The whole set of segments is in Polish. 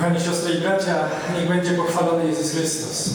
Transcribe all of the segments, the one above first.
Kochani siostry i bracia, niech będzie pochwalony Jezus Chrystus.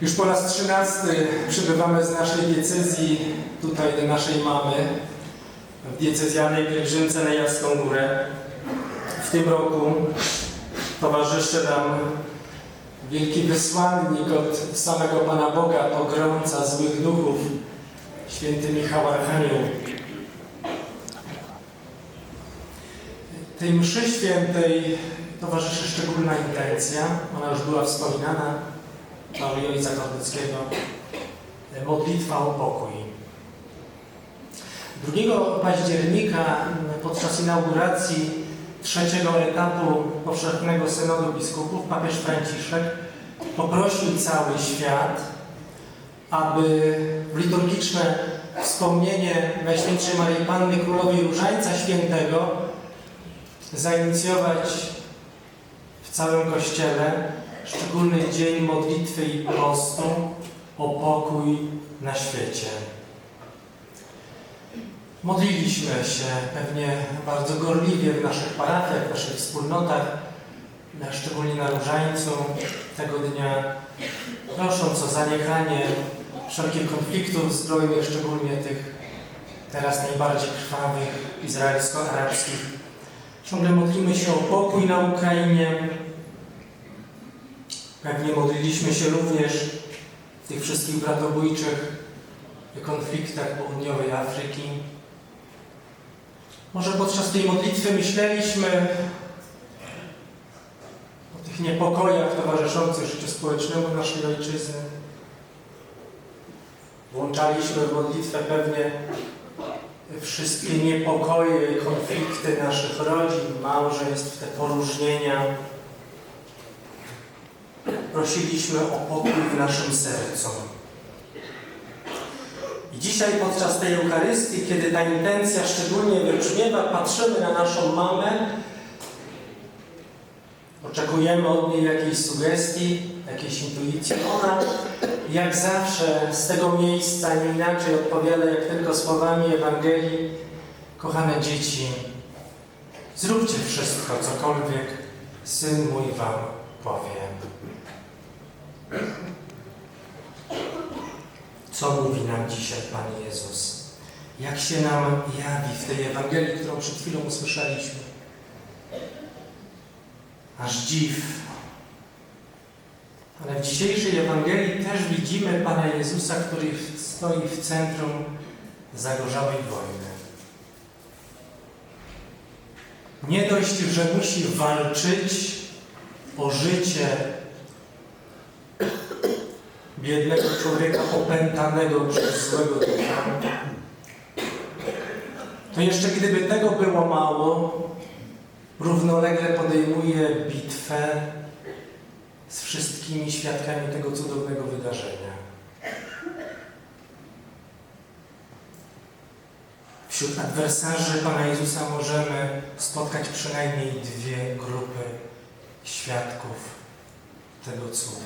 Już po raz trzynasty przybywamy z naszej diecezji tutaj do naszej mamy w diecezjalnej pielgrzymce na Jasną Górę. W tym roku towarzyszy nam wielki wysłannik od samego Pana Boga, pogromca złych duchów, święty Michał Archanioł. Tej mszy świętej towarzyszy szczególna intencja. Ona już była wspominana Pauli Ojca Kordyckiego. Modlitwa o pokój. 2 października podczas inauguracji trzeciego etapu powszechnego synodu biskupów papież Franciszek poprosił cały świat, aby w liturgiczne wspomnienie Najświętszej Maryi Panny Królowej Różańca Świętego zainicjować w całym Kościele szczególny dzień modlitwy i postu o pokój na świecie. Modliliśmy się pewnie bardzo gorliwie w naszych parafiach, w naszych wspólnotach, szczególnie na Różańcu tego dnia, prosząc o zaniechanie wszelkich konfliktów zbrojnych, szczególnie tych teraz najbardziej krwawych, izraelsko-arabskich. Ciągle modlimy się o pokój na Ukrainie. Pewnie modliliśmy się również w tych wszystkich bratobójczych konfliktach południowej Afryki. Może podczas tej modlitwy myśleliśmy o tych niepokojach towarzyszących życiu społecznemu naszej ojczyzny. Włączaliśmy w modlitwę pewnie wszystkie niepokoje i konflikty naszych rodzin, małżeństw, te poróżnienia. Prosiliśmy o pokój w naszym sercu. I dzisiaj podczas tej Eucharystii, kiedy ta intencja szczególnie wybrzmiewa, patrzymy na naszą mamę, oczekujemy od niej jakiejś sugestii, jakiejś intuicji. Ona, jak zawsze, z tego miejsca nie inaczej odpowiada, jak tylko słowami Ewangelii. Kochane dzieci, zróbcie wszystko, cokolwiek Syn mój wam powie. Co mówi nam dzisiaj Pan Jezus? Jak się nam jawi w tej Ewangelii, którą przed chwilą usłyszeliśmy? Aż dziw. Ale w dzisiejszej Ewangelii też widzimy Pana Jezusa, który stoi w centrum zagorzałej wojny. Nie dość, że musi walczyć o życie biednego człowieka opętanego przez złego ducha, to jeszcze gdyby tego było mało, równolegle podejmuje bitwę z wszystkimi świadkami tego cudownego wydarzenia. Wśród adwersarzy Pana Jezusa możemy spotkać przynajmniej dwie grupy świadków tego cudu.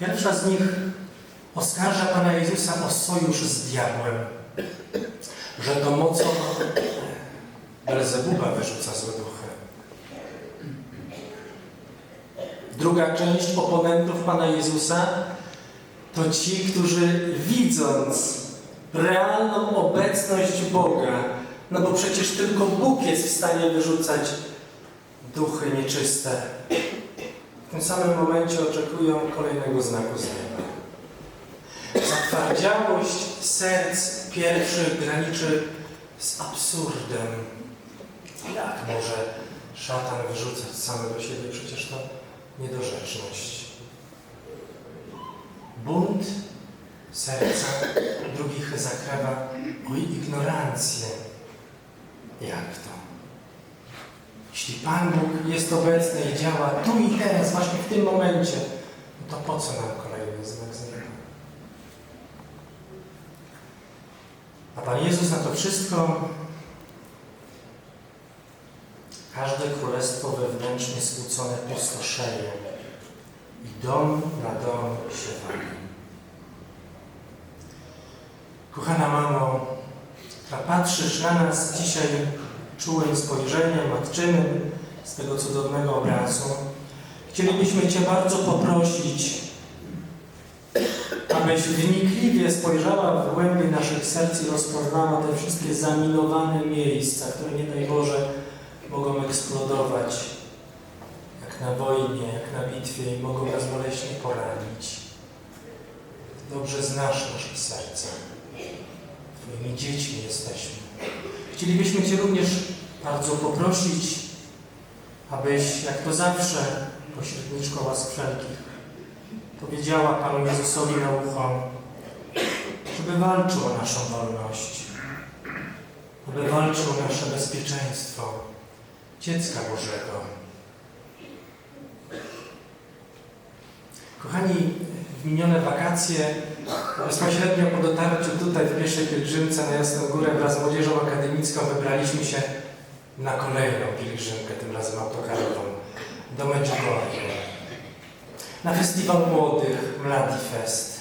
Pierwsza z nich oskarża Pana Jezusa o sojusz z diabłem, że to mocą Belzebuba wyrzuca złe duchy. Druga część oponentów Pana Jezusa to ci, którzy widząc realną obecność Boga, no bo przecież tylko Bóg jest w stanie wyrzucać duchy nieczyste, w tym samym momencie oczekują kolejnego znaku z nieba. Zatwardziałość serc pierwszych graniczy z absurdem. Jak może szatan wyrzucać samego siebie? Przecież to niedorzeczność. Bunt serca drugich zakrawa o ignorancję. Jak to? Jeśli Pan Bóg jest obecny i działa tu i teraz, właśnie w tym momencie, no to po co nam kolejny znak z nieba? A Pan Jezus na to wszystko każde królestwo wewnętrznie skłócone pustoszeje i dom na dom się wali. Kochana mamo, która patrzysz na nas dzisiaj czułym spojrzeniem, matczynym z tego cudownego obrazu. Chcielibyśmy Cię bardzo poprosić, abyś wnikliwie spojrzała w głębie naszych serc i rozpoznała te wszystkie zaminowane miejsca, które nie daj Boże mogą eksplodować jak na wojnie, jak na bitwie i mogą nas boleśnie poranić. Dobrze znasz nasze serca. Twoimi dziećmi jesteśmy. Chcielibyśmy Cię również bardzo poprosić, abyś, jak to zawsze, pośredniczko łask wszelkich, powiedziała Panu Jezusowi na ucho, żeby walczył o naszą wolność, aby walczył o nasze bezpieczeństwo dziecka Bożego. Kochani, w minione wakacje, bezpośrednio po dotarciu tutaj w pierwszej pielgrzymce na Jasną Górę wraz z Młodzieżą Akademicką wybraliśmy się na kolejną pielgrzymkę, tym razem autokarową, do Medjugorje. Na festiwal młodych, Mladi Fest.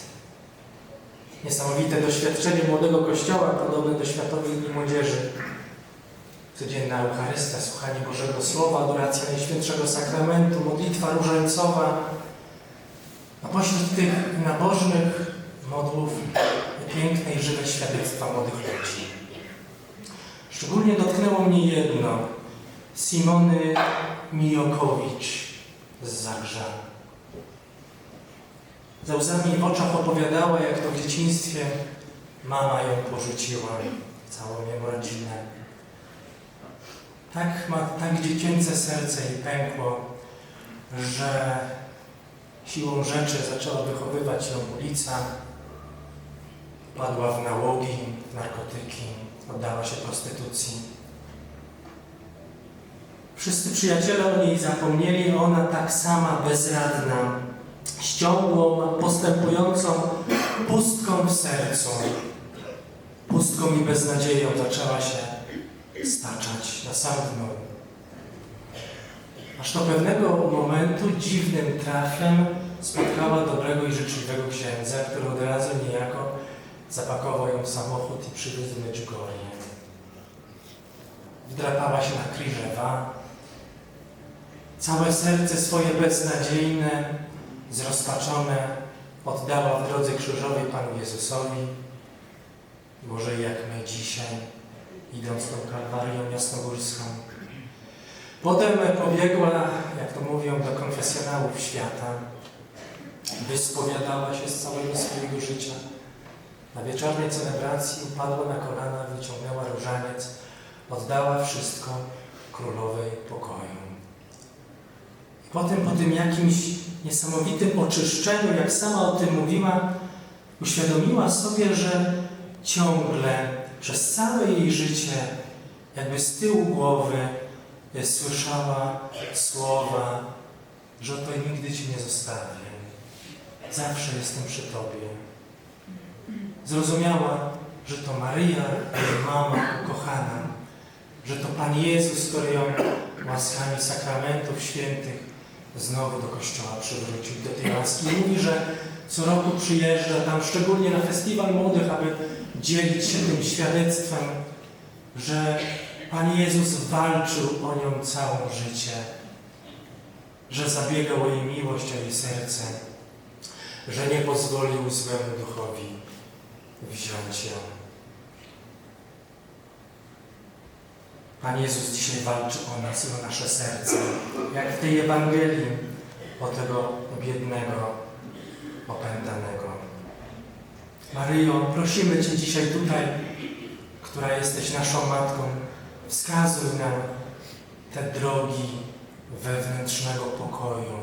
Niesamowite doświadczenie młodego kościoła, podobne do Światowych Dni Młodzieży. Codzienna Eucharystia, słuchanie Bożego Słowa, adoracja Najświętszego Sakramentu, modlitwa różańcowa. A pośród tych nabożnych modłów piękne i żywe świadectwa młodych ludzi. Szczególnie dotknęło mnie jedno. Simony Mijokowicz z Zagrza. Za łzami w oczach opowiadała, jak to w dzieciństwie mama ją porzuciła, całą jego rodzinę. Tak, ma, tak dziecięce serce jej pękło, że siłą rzeczy zaczęła wychowywać ją ulica, padła w nałogi, narkotyki, oddała się prostytucji. Wszyscy przyjaciele o niej zapomnieli, ona tak sama bezradna, ściągłą, postępującą pustką w sercu, pustką i beznadzieją zaczęła się staczać na sam dno. Aż do pewnego momentu dziwnym trafem spotkała dobrego i życzliwego księdza, który od razu niejako zapakował ją w samochód i przywiózł do Medjugorje. Wdrapała się na Kriżewa. Całe serce swoje beznadziejne, zrozpaczone oddała w drodze krzyżowej Panu Jezusowi. Może jak my dzisiaj, idąc tą Kalwarią Jasnogórską. Potem pobiegła, jak to mówią, do konfesjonałów świata. Wyspowiadała się z całego swojego życia. Na wieczornej celebracji upadła na kolana, wyciągnęła różaniec, oddała wszystko królowej pokoju. I potem, po tym jakimś niesamowitym oczyszczeniu, jak sama o tym mówiła, uświadomiła sobie, że ciągle, przez całe jej życie, jakby z tyłu głowy, słyszała słowa, że oto nigdy Ci nie zostawię. Zawsze jestem przy Tobie. Zrozumiała, że to Maryja, jej mama ukochana, że to Pan Jezus, który ją łaskami sakramentów świętych znowu do Kościoła przywrócił, do tej łaski. Mówi, że co roku przyjeżdża tam, szczególnie na festiwal młodych, aby dzielić się tym świadectwem, że Pan Jezus walczył o nią całe życie, że zabiegał o jej miłość, o jej serce, że nie pozwolił złemu duchowi wziąć ją. Pan Jezus dzisiaj walczy o nas i o nasze serce, jak w tej Ewangelii o tego biednego, opętanego. Maryjo, prosimy Cię dzisiaj tutaj, która jesteś naszą Matką, wskazuj nam te drogi wewnętrznego pokoju,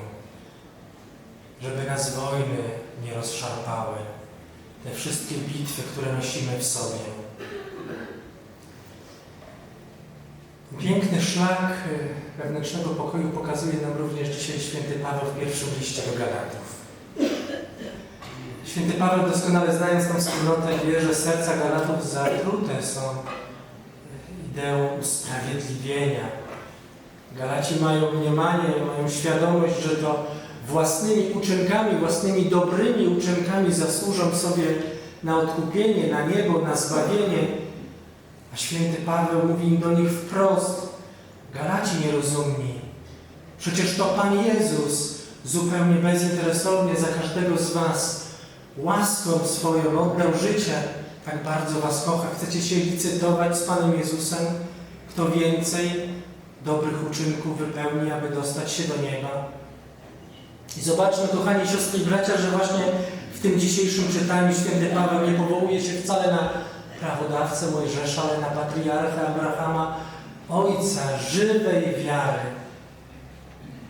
żeby nas wojny nie rozszarpały, te wszystkie bitwy, które nosimy w sobie. Piękny szlak y, wewnętrznego pokoju pokazuje nam również dzisiaj święty Paweł w pierwszym liście do Galatów. Święty Paweł doskonale znając tą wspólnotę wie, że serca Galatów zatrute są ideą usprawiedliwienia. Galaci mają mniemanie, mają świadomość, że to własnymi uczynkami, własnymi dobrymi uczynkami zasłużą sobie na odkupienie, na niebo, na zbawienie. A święty Paweł mówi im do nich wprost, Galaci nierozumni, przecież to Pan Jezus zupełnie bezinteresownie za każdego z was łaską swoją oddał życie, tak bardzo was kocha. Chcecie się licytować z Panem Jezusem? Kto więcej dobrych uczynków wypełni, aby dostać się do nieba? I zobaczmy, kochani siostry i bracia, że właśnie w tym dzisiejszym czytaniu święty Paweł nie powołuje się wcale na prawodawcę Mojżesza, ale na patriarchę Abrahama, ojca żywej wiary.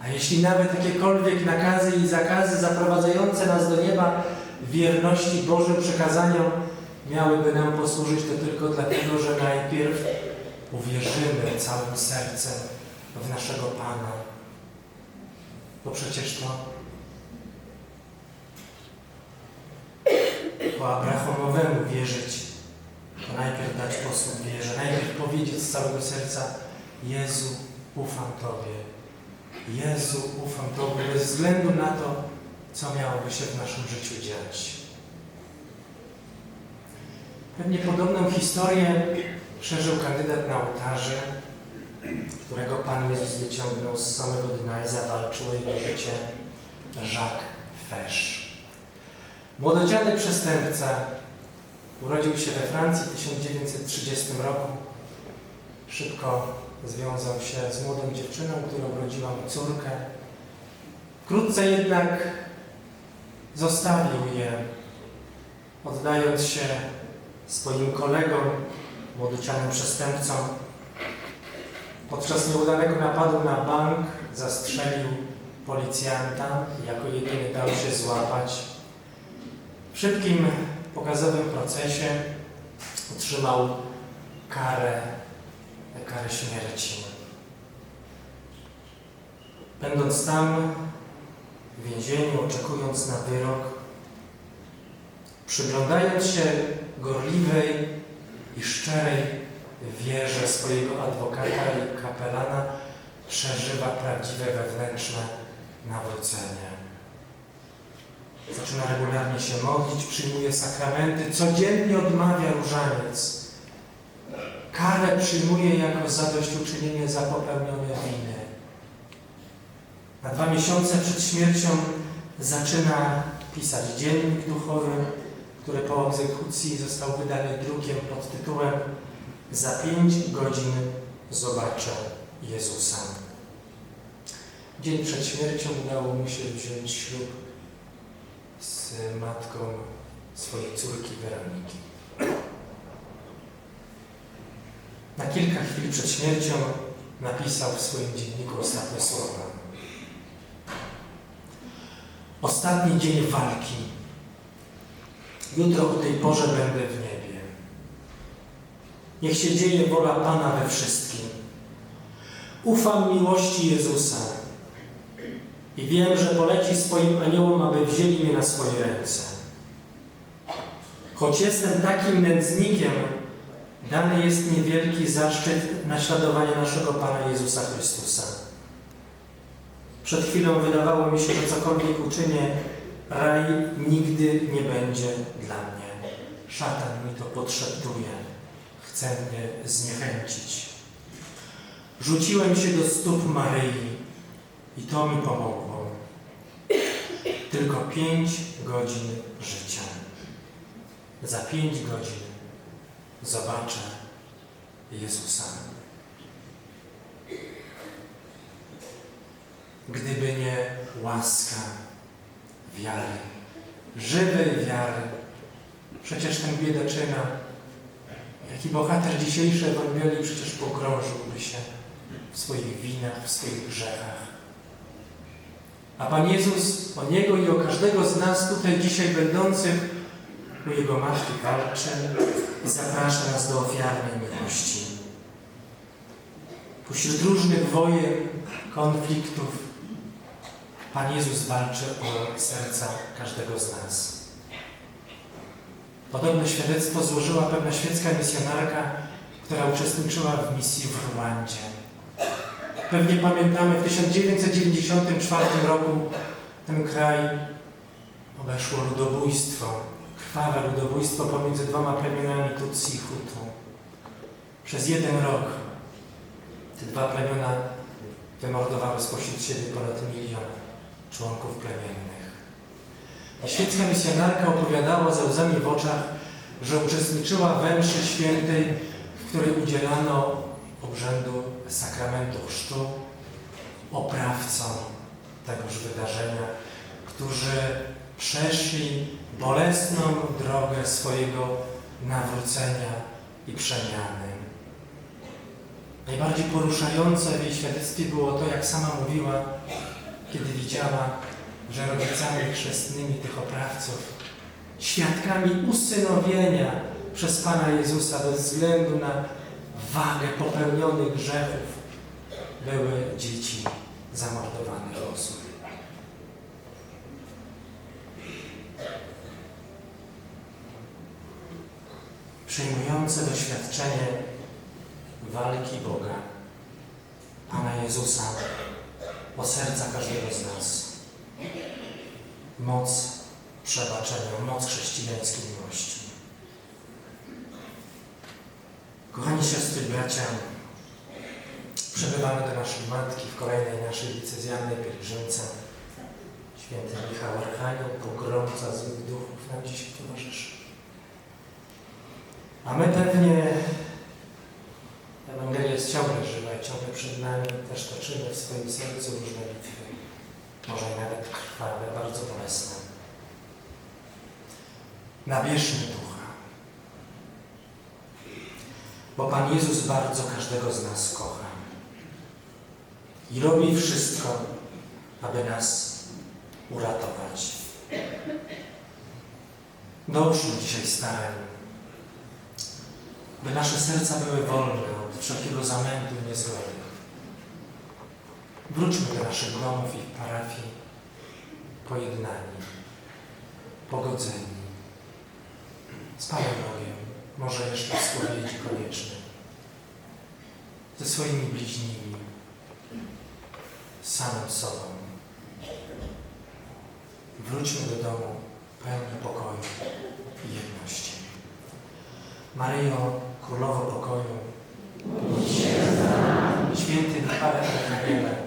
A jeśli nawet jakiekolwiek nakazy i zakazy zaprowadzające nas do nieba wierności Bożym przekazaniom miałyby nam posłużyć, to tylko dlatego, że najpierw uwierzymy całym sercem w naszego Pana. Bo przecież to po Abrahamowemu wierzyć, to najpierw dać posług wierze, najpierw powiedzieć z całego serca Jezu, ufam Tobie. Jezu, ufam Tobie, bez względu na to, co miałoby się w naszym życiu dziać. Pewnie podobną historię przeżył kandydat na ołtarze, którego Pan Jezus wyciągnął z samego dna i zawalczył jego życie, Jacques Fesch. Młododziany przestępca urodził się we Francji w 1930 roku. Szybko związał się z młodą dziewczyną, która urodziła mu córkę. Wkrótce jednak zostawił je, oddając się swoim kolegom, młodocianym przestępcom. Podczas nieudanego napadu na bank zastrzelił policjanta i jako jedyny dał się złapać. W szybkim, pokazowym procesie otrzymał karę, karę śmierci. Będąc tam w więzieniu, oczekując na wyrok, przyglądając się gorliwej i szczerej wierze swojego adwokata i kapelana, przeżywa prawdziwe wewnętrzne nawrócenie. Zaczyna regularnie się modlić, przyjmuje sakramenty, codziennie odmawia różaniec. Karę przyjmuje jako zadośćuczynienie za popełnione winy. Na dwa miesiące przed śmiercią zaczyna pisać dziennik duchowy, który po egzekucji został wydany drukiem pod tytułem Za pięć godzin zobaczę Jezusa. Dzień przed śmiercią udało mu się wziąć ślub z matką swojej córki Weroniki. Na kilka chwil przed śmiercią napisał w swoim dzienniku ostatnie słowa. Ostatni dzień walki. Jutro o tej porze będę w niebie. Niech się dzieje wola Pana we wszystkim. Ufam miłości Jezusa i wiem, że poleci swoim aniołom, aby wzięli mnie na swoje ręce. Choć jestem takim nędznikiem, dany jest mi wielki zaszczyt naśladowania naszego Pana Jezusa Chrystusa. Przed chwilą wydawało mi się, że cokolwiek uczynię, raj nigdy nie będzie dla mnie. Szatan mi to podszeptuje. Chce mnie zniechęcić. Rzuciłem się do stóp Maryi i to mi pomogło. Tylko pięć godzin życia. Za pięć godzin zobaczę Jezusa. Gdyby nie łaska wiary, żywej wiary, przecież ten biedaczyna, jaki bohater dzisiejszej Ewangelii przecież pogrążyłby się w swoich winach, w swoich grzechach. A Pan Jezus o Niego i o każdego z nas tutaj dzisiaj będących u Jego Matki walczy i zaprasza nas do ofiarnej miłości. Pośród różnych wojen, konfliktów, Pan Jezus walczy o serca każdego z nas. Podobne świadectwo złożyła pewna świecka misjonarka, która uczestniczyła w misji w Rwandzie. Pewnie pamiętamy, w 1994 roku ten kraj obeszło ludobójstwo, krwawe ludobójstwo pomiędzy dwoma plemionami Tutsi i Hutu. Przez jeden rok te dwa plemiona wymordowały spośród siebie ponad milion członków plemiennych. Świecka misjonarka opowiadała ze łzami w oczach, że uczestniczyła we mszy świętej, w której udzielano obrzędu sakramentu chrztu oprawcom tegoż wydarzenia, którzy przeszli bolesną drogę swojego nawrócenia i przemiany. Najbardziej poruszające w jej świadectwie było to, jak sama mówiła, kiedy widziała, że rodzicami chrzestnymi tych oprawców, świadkami usynowienia przez Pana Jezusa bez względu na wagę popełnionych grzechów, były dzieci zamordowanych osób. Przyjmujące doświadczenie walki Boga, Pana Jezusa, o serca każdego z nas. Moc przebaczenia, moc chrześcijańskiej miłości. Kochani siostry bracia, przebywamy do naszej Matki w kolejnej naszej diecezjalnej pielgrzymce. Święty Michał Archanioł, pogromca złych duchów nam dzisiaj towarzyszy. A my pewnie, Ewangelia jest ciągle żywa ciągle przed nami, też toczymy w swoim sercu różne bitwy, może nawet krwawe, bardzo bolesne. Nabierzmy ducha, bo Pan Jezus bardzo każdego z nas kocha. I robi wszystko, aby nas uratować. Dołóżmy dzisiaj starań, by nasze serca były wolne od wszelkiego zamętu i. Wróćmy do naszych domów i parafii pojednani, pogodzeni, z Panem Bogiem, może jeszcze w spowiedzi koniecznej, ze swoimi bliźnimi, z samym sobą. Wróćmy do domu pełni pokoju i jedności. Maryjo, Królowo Pokoju, Święty Michale Archangiele,